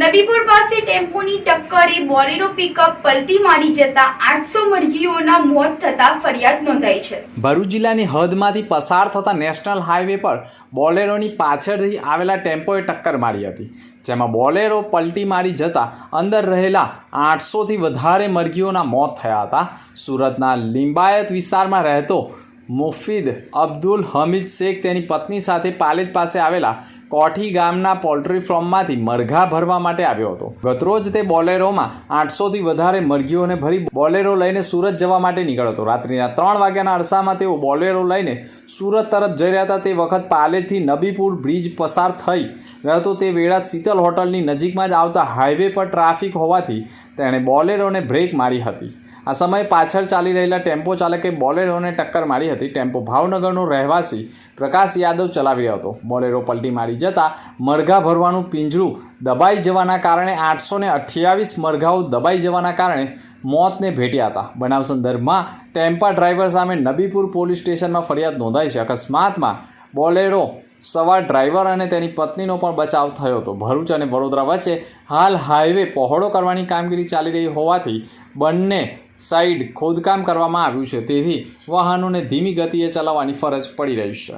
નબીપુર પાસે ટેમ્પોની ટક્કરે Bolero pickup પલટી મારી જતા આઠસો મરઘીઓના મોત થતા ફરિયાદ નોંધાઈ છે. ભરૂચ જિલ્લાની હદમાંથી પસાર થતા નેશનલ હાઈવે પર બોલેરોની પાછળથી આવેલા ટેમ્પોએ ટક્કર મારી હતી, જેમાં બોલેરો પલટી મારી જતા અંદર રહેલા આઠસોથી વધારે મરઘીઓના મોત થયા હતા. સુરતના લિંબાયત વિસ્તારમાં રહેતો મુફીદ અબ્દુલ હમીદ શેખ તેની પત્ની સાથે પાલેજ પાસે આવેલા કોઠી ગામના પોલ્ટ્રી ફાર્મમાંથી મરઘા ભરવા માટે આવ્યો હતો. ગતરોજ તે બોલેરોમાં આઠસોથી વધારે મરઘીઓને ભરી બોલેરો લઈને સુરત જવા માટે નીકળ્યો હતો. રાત્રિના ત્રણ વાગ્યાના અરસામાં તેઓ બોલેરો લઈને સુરત તરફ જઈ રહ્યા હતા. તે વખત પાલેથી નબીપુર બ્રિજ પસાર થઈ રહ્યો હતો. તે વેળા શીતલ હોટલની નજીકમાં જ આવતા હાઈવે પર ટ્રાફિક હોવાથી તેણે બોલેરોને બ્રેક મારી હતી. આ સમયે પાછળ ચાલી રહેલા ટેમ્પો ચાલકે બોલેરોને ટક્કર મારી હતી. ટેમ્પો ભાવનગરનો રહેવાસી પ્રકાશ યાદવ ચલાવી રહ્યો હતો. બોલેરો પલટી મારી જતાં મરઘા ભરવાનું પિંજરું દબાઈ જવાના કારણે આઠસો ને અઠ્યાવીસ મરઘાઓ દબાઈ જવાના કારણે મોતને ભેટ્યા હતા. બનાવ સંદર્ભમાં ટેમ્પા ડ્રાઈવર સામે નબીપુર પોલીસ સ્ટેશનમાં ફરિયાદ નોંધાઈ છે. અકસ્માતમાં બોલેરો સવાર ડ્રાઈવર અને તેની પત્નીનો પણ બચાવ થયો હતો. ભરૂચ અને વડોદરા વચ્ચે હાલ હાઈવે પહોળો કરવાની કામગીરી ચાલી રહી હોવાથી બંને સાઈડ ખોદકામ કરવામાં આવ્યું છે. તેથી વાહનોને ધીમી ગતિએ ચલાવવાની ફરજ પડી રહી છે.